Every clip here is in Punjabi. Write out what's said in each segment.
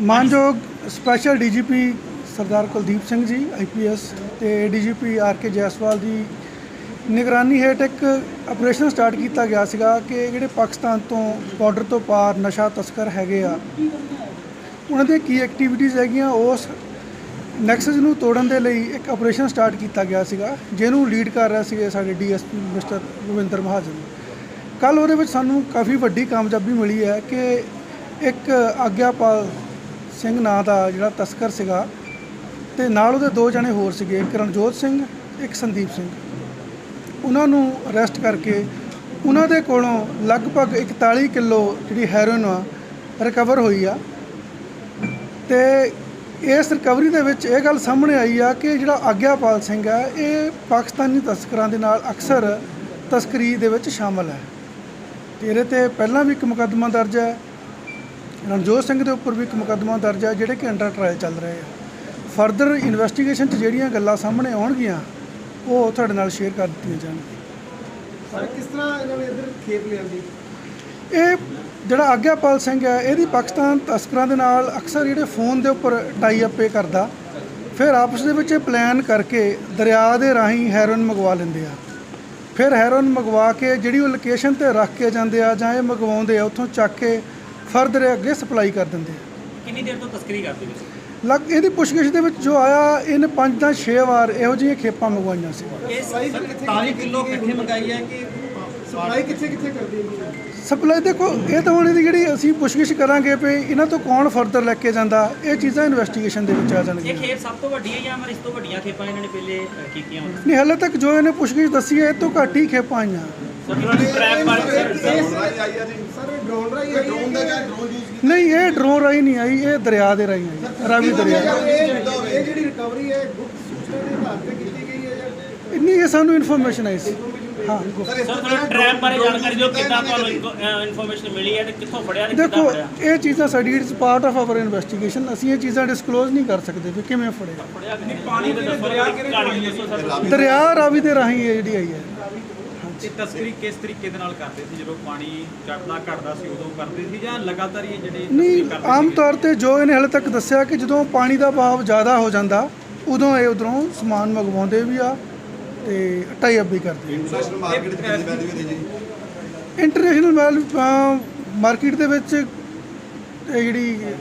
ਮਾਨਯੋਗ special DGP Sardar Kuldeep Singh ji IPS ਤੇ ਡੀਜੀਪੀ ਆਰ ਕੇ ਜੈਸਵਾਲ ਦੀ ਨਿਗਰਾਨੀ ਹੇਠ ਇੱਕ ਆਪਰੇਸ਼ਨ ਸਟਾਰਟ ਕੀਤਾ ਗਿਆ ਸੀਗਾ ਕਿ ਜਿਹੜੇ ਪਾਕਿਸਤਾਨ ਤੋਂ ਬਾਰਡਰ ਤੋਂ ਪਾਰ ਨਸ਼ਾ ਤਸਕਰ ਹੈਗੇ ਆ, ਉਹਨਾਂ ਦੀਆਂ ਕੀ ਐਕਟੀਵਿਟੀਜ਼ ਹੈਗੀਆਂ, ਉਸ ਨੈਕਸਸ ਨੂੰ ਤੋੜਨ ਦੇ ਲਈ ਇੱਕ ਆਪਰੇਸ਼ਨ ਸਟਾਰਟ ਕੀਤਾ ਗਿਆ ਸੀਗਾ, ਜਿਹਨੂੰ ਲੀਡ ਕਰ ਰਿਹਾ ਸੀਗੇ ਸਾਡੇ ਡੀਐਸਪੀ ਮਿਸਟਰ ਰਵਿੰਦਰ ਮਹਾਜਨ। ਕੱਲ ਉਹਦੇ ਵਿੱਚ ਸਾਨੂੰ ਕਾਫੀ ਵੱਡੀ ਕਾਮਯਾਬੀ ਮਿਲੀ ਹੈ ਕਿ ਇੱਕ ਆਗਿਆਪਾਲ ਸਿੰਘ ਨਾਂ ਦਾ ਜਿਹੜਾ ਤਸਕਰ ਸੀਗਾ ਤੇ ਨਾਲ ਉਹਦੇ ਦੋ ਜਣੇ ਹੋਰ ਸੀਗੇ, ਇੱਕ ਰਣਜੋਤ ਸਿੰਘ, ਇੱਕ ਸੰਦੀਪ ਸਿੰਘ। ਉਹਨਾਂ ਨੂੰ ਅਰੈਸਟ ਕਰਕੇ ਉਹਨਾਂ ਦੇ ਕੋਲੋਂ ਲਗਭਗ 41 ਕਿਲੋ ਜਿਹੜੀ ਹੈਰੋਇਨ ਆ ਰਿਕਵਰ ਹੋਈ ਆ। ਤੇ ਇਸ ਰਿਕਵਰੀ ਦੇ ਵਿੱਚ ਇਹ ਗੱਲ ਸਾਹਮਣੇ ਆਈ ਆ ਕਿ ਜਿਹੜਾ ਆਗਿਆਪਾਲ ਸਿੰਘ ਹੈ ਇਹ ਪਾਕਿਸਤਾਨੀ ਤਸਕਰਾਂ ਦੇ ਨਾਲ ਅਕਸਰ ਤਸਕਰੀ ਦੇ ਵਿੱਚ ਸ਼ਾਮਲ ਹੈ। ਤੇ ਇਹਦੇ ਤੇ ਪਹਿਲਾਂ ਵੀ ਇੱਕ ਮੁਕੱਦਮਾ ਦਰਜ ਹੈ। ਰਣਜੋਤ ਸਿੰਘ ਦੇ ਉੱਪਰ ਵੀ ਇੱਕ ਮੁਕੱਦਮਾ ਦਰਜ ਹੈ ਜਿਹੜੇ ਕਿ ਅੰਡਰ ਟਰਾਇਲ ਚੱਲ ਰਹੇ ਆ। ਫਰਦਰ ਇਨਵੈਸਟੀਗੇਸ਼ਨ 'ਚ ਜਿਹੜੀਆਂ ਗੱਲਾਂ ਸਾਹਮਣੇ ਆਉਣਗੀਆਂ ਉਹ ਤੁਹਾਡੇ ਨਾਲ ਸ਼ੇਅਰ ਕਰ ਦਿੱਤੀਆਂ ਜਾਣਗੀਆਂ। ਕਿਸ ਤਰ੍ਹਾਂ ਇਹਨਾਂ ਨੇ ਇੱਧਰ ਖੇਪ ਲਿਆਂਦੀ ਇਹ ਜਿਹੜਾ ਆਗਿਆਪਾਲ ਸਿੰਘ ਹੈ ਇਹਦੀ ਪਾਕਿਸਤਾਨ ਤਸਕਰਾਂ ਦੇ ਨਾਲ ਅਕਸਰ ਜਿਹੜੇ ਫੋਨ ਦੇ ਉੱਪਰ ਟਾਈ ਅਪ ਇਹ ਕਰਦਾ। ਫਿਰ ਆਪਸ ਦੇ ਵਿੱਚ ਪਲਾਨ ਕਰਕੇ ਦਰਿਆ ਦੇ ਰਾਹੀਂ ਹੈਰੋਇਨ ਮੰਗਵਾ ਲੈਂਦੇ ਆ। ਫਿਰ ਹੈਰੋਇਨ ਮੰਗਵਾ ਕੇ ਜਿਹੜੀ ਉਹ ਲੋਕੇਸ਼ਨ ਤੇ ਰੱਖ ਕੇ ਜਾਂਦੇ ਆ ਜਾਂ ਇਹ ਮੰਗਵਾਉਂਦੇ ਆ ਉੱਥੋਂ ਚੱਕ ਕੇ ਫਰਦਰ ਅੱਗੇ ਸਪਲਾਈ ਕਰ ਦਿੰਦੇ ਆ। ਕਿੰਨੀ ਦੇਰ ਤੋਂ ਤਸਕਰੀ ਕਰਦੇ ਹੋ ਲੱਗ ਇਹਦੀ ਪੁੱਛਗਿੱਛ ਦੇ ਵਿੱਚ ਜੋ ਆਇਆ ਇਹਨੇ ਪੰਜ ਜਾਂ 6 ਵਾਰ ਇਹੋ ਜਿਹੀਆਂ ਖੇਪਾਂ ਮੰਗਵਾਈਆਂ ਸੀ। ਇਹ ਸਪਲਾਈ ਸਰ ਕਿੱਥੇ 47 ਕਿਲੋ ਇਕੱਠੇ ਮੰਗਾਈ ਹੈ ਕਿ ਸਪਲਾਈ ਕਿੱਥੇ ਕਿੱਥੇ ਕਰਦੀ ਹੈ? ਸਪਲਾਈ ਦੇਖੋ ਇਹ ਤਾਂ ਹੁਣ ਇਹਦੀ ਜਿਹੜੀ ਅਸੀਂ ਪੁੱਛਗਿੱਛ ਕਰਾਂਗੇ ਵੀ ਇਹਨਾਂ ਤੋਂ ਕੌਣ ਫਰਦਰ ਲੈ ਕੇ ਜਾਂਦਾ ਇਹ ਚੀਜ਼ਾਂ ਇਨਵੈਸਟੀਗੇਸ਼ਨ ਦੇ ਵਿੱਚ ਆ ਇਹ ਜਾਣਗੀਆਂ ਖੇਪ ਸਭ ਤੋਂ ਵੱਡੀ ਹੈ ਜਾਂ ਮਰ ਇਸ ਤੋਂ ਵੱਡੀਆਂ ਖੇਪਾਂ ਇਹਨਾਂ ਨੇ ਪਹਿਲੇ ਕੀਤੀਆਂ ਹੋਣ? ਨਹੀਂ ਹਾਲੇ ਤੱਕ ਜੋ ਇਹਨੇ ਪੁੱਛਗਿੱਛ ਦੱਸੀ ਹੈ ਇਹ ਤੋਂ ਘੱਟ ਹੀ ਖੇਪਾਂ ਆਈਆਂ। ਸਰ ਇਹ ਡਰੋਨ ਰਾਈ ਹੈ ਡਰੋਨ ਦਾ ਡਰੋਨ ਯੂਜ਼ ਨਹੀਂ ਇਹ ਡਰੋਨ ਰਾਹੀਂ ਨਹੀਂ ਆਈ ਇਹ ਦਰਿਆ ਦੇ ਰਾਹੀਂ ਆਈ ਰਾਵੀ ਦਰਿਆ। ਇਹ ਇਹ ਜਿਹੜੀ ਰਿਕਵਰੀ ਹੈ ਗੁਪਤ ਸੂਚਨਾ ਦੇ ਆਧਾਰ ਤੇ ਕੀਤੀ ਗਈ ਹੈ ਜਾਂ ਇੰਨੀ ਇਹ ਸਾਨੂੰ ਇਨਫੋਰਮੇਸ਼ਨ ਆਈ ਸੀ। ਸਰ ਥੋੜਾ ਟਰੈਪ ਬਾਰੇ ਜਾਣਕਾਰੀ ਦਿਓ ਕਿੱਦਾਂ ਤੁਹਾਨੂੰ ਇਨਫੋਰਮੇਸ਼ਨ ਮਿਲੀ ਹੈ ਤੇ ਕਿੱਥੋਂ ਫੜਿਆ ਤੇ ਕਿੱਦਾਂ ਦੇਖੋ ਫੜਿਆ? ਇਹ ਚੀਜ਼ਾਂ ਸਾਡੀ it's part of our investigation ਅਸੀਂ ਇਹ ਚੀਜ਼ਾਂ ਡਿਸਕਲੋਜ਼ ਨਹੀਂ ਕਰ ਸਕਦੇ ਵੀ ਕਿਵੇਂ ਫੜਿਆ ਫੜਿਆ ਨਹੀਂ ਪਾਣੀ ਦੇ ਦਰਿਆ ਕਿਹੜੇ ਦੱਸੋ ਸਰ। ਦਰਿਆ ਰਾਵੀ ਦੇ ਰਾਹੀਂ ਇਹ ਜਿਹੜੀ ਆਈ ਹੈ। ਇਹ ਤਸਕਰੀ ਕਿਸ ਤਰੀਕੇ ਦੇ ਨਾਲ ਕਰਦੇ ਸੀ? ਜਦੋਂ ਪਾਣੀ ਚੜਨਾ ਘਟਦਾ ਸੀ ਉਦੋਂ ਕਰਦੇ ਸੀ ਜਾਂ ਲਗਾਤਾਰ ਹੀ ਇਹ ਜਿਹੜੇ ਨਹੀਂ ਤਸਕਰੀ ਕਰਦੇ ਆਮ? ਤੌਰ ਤੇ ਜੋ ਇਹਨੇ ਹਲੇ ਤੱਕ ਦੱਸਿਆ ਕਿ ਜਦੋਂ ਪਾਣੀ ਦਾ ਬਹਾਵ ਜ਼ਿਆਦਾ ਹੋ ਜਾਂਦਾ ਉਦੋਂ ਇਹ ਉਧਰੋਂ ਸਮਾਨ ਮੰਗਵਾਉਂਦੇ ਵੀ ਆ ਤੇ ਟਾਈ ਅਪ ਵੀ ਕਰਦੇ ਇੰਟਰਨੈਸ਼ਨਲ ਮਾਰਕੀਟ ਚ ਕਿੰਨੀ ਵੈਲਿਊ ਹੈ ਜੀ? ਇੰਟਰਨੈਸ਼ਨਲ ਵੈਲਿਊ ਮਾਰਕੀਟ ਦੇ ਵਿੱਚ ਇਹ ਜਿਹੜੀ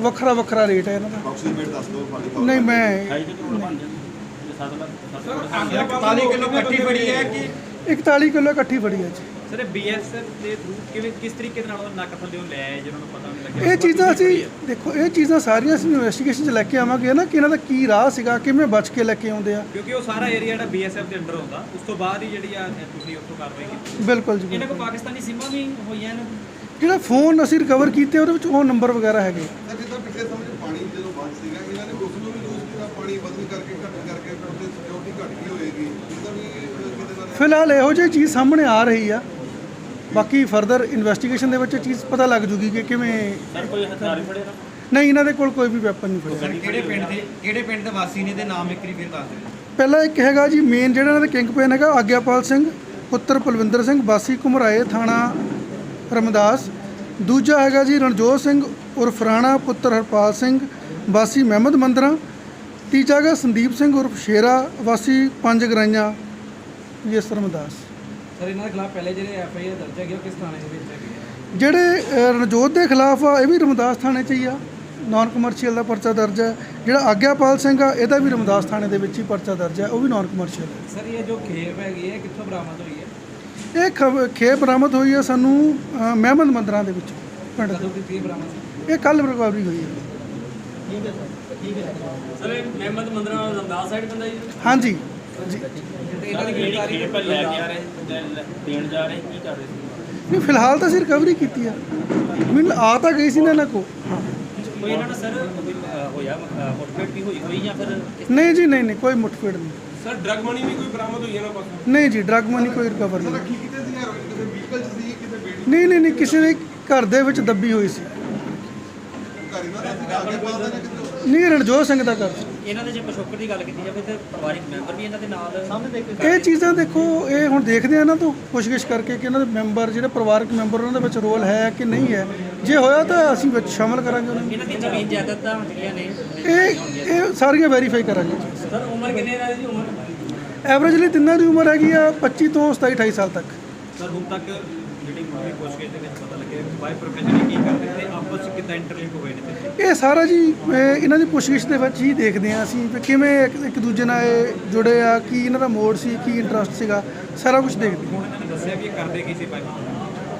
ਵੱਖਰਾ ਵੱਖਰਾ ਰੇਟ ਹੈ ਇਹਨਾਂ ਦਾ। ਅਪਰੋਕਸੀਮੇਟ ਦੱਸ ਦਿਓ ਤੁਹਾਡੀ ਨਹੀਂ ਮੈਂ 41 ਕਿਲੋ ਇਕੱਠੀ ਫੜੀ ਹੈ ਕਿ 41 ਕਿਲੋ ਇਕੱਠੀ ਫੜੀ ਹੈ ਜੀ। ਸਰ ਬੀਐਸਐਫ ਦੇ ਥਰੂ ਕਿਵੇਂ ਕਿਸ ਤਰੀਕੇ ਦੇ ਨਾਲ ਉਹ ਨੱਕ ਥੱਲੇ ਲੈ ਆਏ ਜਿਹਨਾਂ ਨੂੰ ਪਤਾ ਨਹੀਂ ਲੱਗਿਆ? ਇਹ ਚੀਜ਼ਾਂ ਅਸੀਂ ਦੇਖੋ ਇਹ ਚੀਜ਼ਾਂ ਸਾਰੀਆਂ ਅਸੀਂ ਇਨਵੈਸਟੀਗੇਸ਼ਨ 'ਚ ਲੈ ਕੇ ਆਵਾਂਗੇ ਨਾ ਕਿ ਇਹਨਾਂ ਦਾ ਕੀ ਰਾਹ ਸੀਗਾ ਕਿਵੇਂ ਬਚ ਕੇ ਲੈ ਕੇ ਆਉਂਦੇ ਆ। ਕਿਉਂਕਿ ਉਹ ਸਾਰਾ ਏਰੀਆ ਜਿਹੜਾ ਬੀਐਸਐਫ ਦੇ ਅੰਡਰ ਹੁੰਦਾ ਉਸ ਤੋਂ ਬਾਅਦ ਹੀ ਜਿਹੜੀ ਆ ਤੁਸੀਂ ਉੱਥੋਂ ਕਾਰਵਾਈ ਕੀਤੀ। ਬਿਲਕੁਲ ਜੀ ਇਹਨਾਂ। ਕੋਲ ਪਾਕਿਸਤਾਨੀ ਸਿੰਮਾਂ ਵੀ ਹੋਈਆਂ ਨੇ? ਜਿਹੜਾ ਫੋਨ ਅਸੀਂ ਰਿਕਵਰ ਕੀਤੇ ਉਹਦੇ ਵਿੱਚ ਉਹ ਨੰਬਰ ਵਗੈਰਾ ਹੈਗੇ। ਜਿੱਦਾਂ ਪਿਛਲੇ ਸਮੇਂ ਪਾਣੀ ਜਦੋਂ ਬੰਦ ਸੀਗਾ ਇਹਨਾਂ ਨੇ ਉਸ ਨੂੰ ਵੀ ਯੂਜ਼ ਕੀਤਾ ਪਾਣੀ ਬਦਲ ਕਰਕੇ ਘੱਟ ਕਰਕੇ ਉੱਤੇ ਸਿਕਿਉਰਿਟੀ ਘੱਟ ਗਈ ਹੋਏਗੀ। ਫਿਲਹਾਲ ਇਹੋ ਜਿਹੀ ਚੀਜ਼ ਸਾਹਮਣੇ ਆ ਰਹੀ ਆ। ਬਾਕੀ ਫਰਦਰ ਇਨਵੈਸਟੀਗੇਸ਼ਨ ਦੇ ਵਿੱਚ ਇਹ ਚੀਜ਼ ਪਤਾ ਲੱਗ ਜੂਗੀ ਕਿ ਕਿਵੇਂ ਸਰ ਕੋਈ ਹਥਿਆਰ ਵੀ ਫੜੇ ਨਾ? ਨਹੀਂ ਇਹਨਾਂ ਦੇ ਕੋਲ ਕੋਈ ਵੀ ਵੈਪਨ ਨਹੀਂ ਫੜਿਆ। ਕਿਹੜੇ ਪਿੰਡ ਦੇ ਕਿਹੜੇ ਪਿੰਡ ਦੇ ਵਾਸੀ ਨੇ? ਤੇ ਨਾਮ ਇੱਕ ਵਾਰੀ ਫਿਰ ਦੱਸ ਦਿਓ। ਪਹਿਲਾ ਇੱਕ ਹੈਗਾ ਜੀ ਮੇਨ ਜਿਹੜਾ ਇਹਨਾਂ ਦਾ ਕਿੰਗ ਪੇਨ ਹੈਗਾ ਆਗਿਆਪਾਲ ਸਿੰਘ ਪੁੱਤਰ ਪਲਵਿੰਦਰ ਸਿੰਘ ਬਾਸੀ ਘੁਮਰਾਏ ਥਾਣਾ ਰਮਦਾਸ। ਦੂਜਾ ਹੈਗਾ ਜੀ ਰਣਜੋਤ ਸਿੰਘ ਉਰਫ ਰਾਣਾ ਪੁੱਤਰ ਹਰਪਾਲ ਸਿੰਘ ਵਾਸੀ ਮਹਿਮਦ ਮੰਦਰਾ। ਤੀਜਾ ਹੈਗਾ ਸੰਦੀਪ ਸਿੰਘ ਉਰਫ ਸ਼ੇਰਾ ਵਾਸੀ ਪੰਜ ਗਰਾਈਆਂ ਜਿਸ ਰਮਦਾਸ। ਸਰ ਇਹਨਾਂ ਦੇ ਖਿਲਾਫ ਪਹਿਲੇ ਜਿਹੜੇ ਐਫ ਆਈ ਆਰ ਦਰਜ ਹੈਗੇ ਉਹ ਕਿਸ ਥਾਣੇ ਦੇ ਵਿੱਚ ਹੈਗੇ ਆ? ਜਿਹੜੇ ਅ, ਰਣਜੋਤ ਦੇ ਖਿਲਾਫ ਆ ਇਹ ਵੀ ਰਮਦਾਸ ਥਾਣੇ 'ਚ ਹੀ ਆ। ਨਾਨ ਕਮਰਸ਼ੀਅਲ ਦਾ ਪਰਚਾ ਦਰਜ ਹੈ। ਜਿਹੜਾ ਆਗਿਆਪਾਲ ਸਿੰਘ ਆ ਇਹਦਾ ਵੀ ਰਮਦਾਸ ਥਾਣੇ ਦੇ ਵਿੱਚ ਹੀ ਪਰਚਾ ਦਰਜ ਹੈ। ਉਹ ਵੀ ਨਾਨ ਕਮਰਸ਼ੀਅਲ ਹੈ। ਸਰ ਇਹ ਜੋ ਖੇਪ ਹੈਗੀ ਹੈ ਕਿੱਥੋਂ ਬਰਾਮਦ ਹੋਈ ਹੈ? ਇਹ ਖਬ- ਖੇਪ ਬਰਾਮਦ ਹੋਈ ਹੈ ਸਾਨੂੰ ਅ, ਮਹਿਮਦ ਮੰਦਰਾਂ ਦੇ ਵਿੱਚ ਪਿੰਡ ਕਦੋਂ ਦੇ। ਕੀਤੀ ਹੈ ਬਰਾਮਦ? ਇਹ ਕੱਲ ਰਿਕਵਰੀ ਹੋਈ ਹੈ। ਸਰ ਇਹ ਮਹਿਮਦ ਮੰਦਰਾ ਰਮਦਾਸ ਸਾਈਡ ਬੰਦਾ ਜੀ? ਹਾਂਜੀ। ਜੀ ਤੇ ਇਹਨਾਂ ਦੀ ਜਿਹੜੀ ਗ੍ਰਿਫਤਾਰੀ ਖੇਪ ਲੈ ਕੇ ਆ ਰਹੇ ਲੈ- ਲੈ- ਦੇਣ ਜਾ ਰਹੇ ਕੀ ਕਰ ਰਹੇ ਸੀ? ਨਹੀਂ ਫਿਲਹਾਲ ਤਾਂ ਅਸੀਂ ਰਿਕਵਰੀ ਕੀਤੀ ਆ। ਮੈਨੂੰ ਆ ਤਾਂ ਗਈ ਸੀ ਨਾ ਇਹਨਾਂ ਕੋ ਕੋਈ ਇਹਨਾਂ ਦਾ ਸਰ ਹੋਇਆ ਮੁੱਠਭੇੜ ਵੀ ਹੋਈ ਹੋਈ ਜਾਂ ਫਿਰ ਨਹੀਂ ਜੀ ਨਹੀਂ ਨਹੀਂ ਕੋਈ ਮੁੱਠਭੇੜ ਨਹੀਂ। ਸਰ ਡਰਗ ਮਨੀ ਵੀ ਕੋਈ ਬਰਾਮਦ ਹੋਈ ਹੈ ਨਾ ਪਾਸ? ਨਹੀਂ ਜੀ ਡਰਗ ਮਨੀ ਕੋਈ ਰਿਕਵਰ ਨਹੀਂ। ਰੱਖੀ ਕਿਤੇ ਸੀ ਹੈਰੋਇਨ ਕਿਸੇ ਵਹੀਕਲ 'ਚ ਸੀ ਕਿਤੇ ਬੇੜੀ ਨਹੀਂ ਨਹੀਂ ਨਹੀਂ ਕਿਸੇ ਦੇ ਘਰ ਦੇ ਵਿੱਚ ਦੱਬੀ ਹੋਈ ਸੀ। ਨਹੀਂ ਰਣਜੋਤ ਸਿੰਘ ਦਾ ਘਰ ਸੀ। ਇਹਨਾਂ ਦੇ ਜੇ ਪਿਛੋਕੜ ਦੀ ਗੱਲ ਕੀਤੀ ਜਾਵੇ ਤੇ ਪਰਿਵਾਰਿਕ ਮੈਂਬਰ ਵੀ ਇਹਨਾਂ ਦੇ ਨਾਲ ਸਾਹਮਣੇ ਦੇਖ। ਇਹ ਚੀਜ਼ਾਂ ਦੇਖੋ ਇਹ ਹੁਣ ਦੇਖਦੇ ਆ ਨਾ ਤੋਂ ਪੁੱਛਗਿੱਛ ਕਰਕੇ ਕਿ ਇਹਨਾਂ ਦੇ ਮੈਂਬਰ ਜਿਹੜੇ ਪਰਿਵਾਰਕ ਮੈਂਬਰ ਉਹਨਾਂ ਦੇ ਵਿੱਚ ਰੋਲ ਹੈ ਕਿ ਨਹੀਂ ਹੈ। ਜੇ ਹੋਇਆ ਤਾਂ ਅਸੀਂ ਵਿੱਚ ਸ਼ਾਮਲ ਕਰਾਂਗੇ ਉਹਨਾਂ ਨੂੰ। ਇਹਨਾਂ ਦੀ ਜ਼ਮੀਨ ਜਾਇਦਾਦਾਂ ਜਿਹੜੀਆਂ ਨੇ ਇਹ ਇਹ ਸਾਰੀਆਂ ਵੈਰੀਫਾਈ ਕਰਾਂਗੇ। ਸਰ ਉਮਰ ਕਿੰਨੇ ਦਾ ਜੀ? ਉਮਰ? ਐਵਰੇਜਲੀ ਤਿੰਨਾਂ ਦੀ ਉਮਰ ਹੈਗੀ ਆ 25 ਤੋਂ 27 28 ਸਾਲ ਤੱਕ। ਸਰ ਹੁਣ ਤੱਕ ਜਿਹੜੀ ਮੁੱਢਲੀ ਪੁੱਛਗਿੱਛ ਦੇ ਵਿੱਚ ਪਤਾ ਲੱਗਿਆ ਬਾਈ ਪ੍ਰੋਫੈਸ਼ਨ ਕੀ ਕਰਦੇ ਤੇ ਆਪਸ ਵਿੱਚ ਕਿੱਦਾਂ ਇੰਟਰਲਿੰਕ ਹੋਏ ਨੇ ਤੇ ਇਹ ਸਾਰਾ ਜੀ ਇਹ ਇਹਨਾਂ ਦੀ ਪੁੱਛਗਿੱਛ ਦੇ ਵਿੱਚ ਹੀ ਦੇਖਦੇ ਆ ਅਸੀਂ ਵੀ ਕਿਵੇਂ ਇੱਕ ਦੂਜੇ ਨਾਲ ਇਹ ਜੁੜੇ ਆ ਕੀ ਇਹਨਾਂ ਦਾ ਮੋੜ ਸੀ ਕੀ ਇੰਟਰਸਟ ਸੀਗਾ ਸਾਰਾ ਕੁਝ ਦੇਖਦੇ ਹੁਣ ਇਹਨਾਂ ਨੇ ਦੱਸਿਆ ਵੀ ਇਹ ਕਰਦੇ ਕੀ ਸੀ ਬਾਈ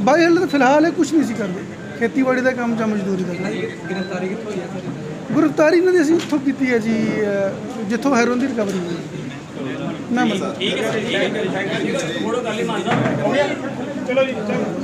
ਬਾਈ ਹਾਲੇ ਤਾਂ ਫਿਲਹਾਲ ਇਹ ਕੁਝ ਨਹੀਂ ਸੀ ਕਰਦੇ। ਖੇਤੀਬਾੜੀ ਦਾ ਕੰਮ ਜਾਂ ਮਜ਼ਦੂਰੀ ਦਾ। ਗ੍ਰਿਫਤਾਰੀ ਕਿੱਥੋਂ ਹੋਈ ਹੈ ਸਰ? ਗ੍ਰਿਫਤਾਰੀ ਇਹਨਾਂ ਦੀ ਅਸੀਂ ਉੱਥੋਂ ਕੀਤੀ ਹੈ ਜੀ ਜਿੱਥੋਂ ਹੈਰੋਨ ਦੀ ਰਿਕਵਰੀ ਹੋਈ। ਮੈਂ ਮਤਲਬ। ਠੀਕ ਹੈ ਠੀਕ ਹੈ ਥੋੜਾ ਗੱਲ ਹੀ ਮੰਨਦਾ। ਚਲੋ ਜੀ ਚਲੋ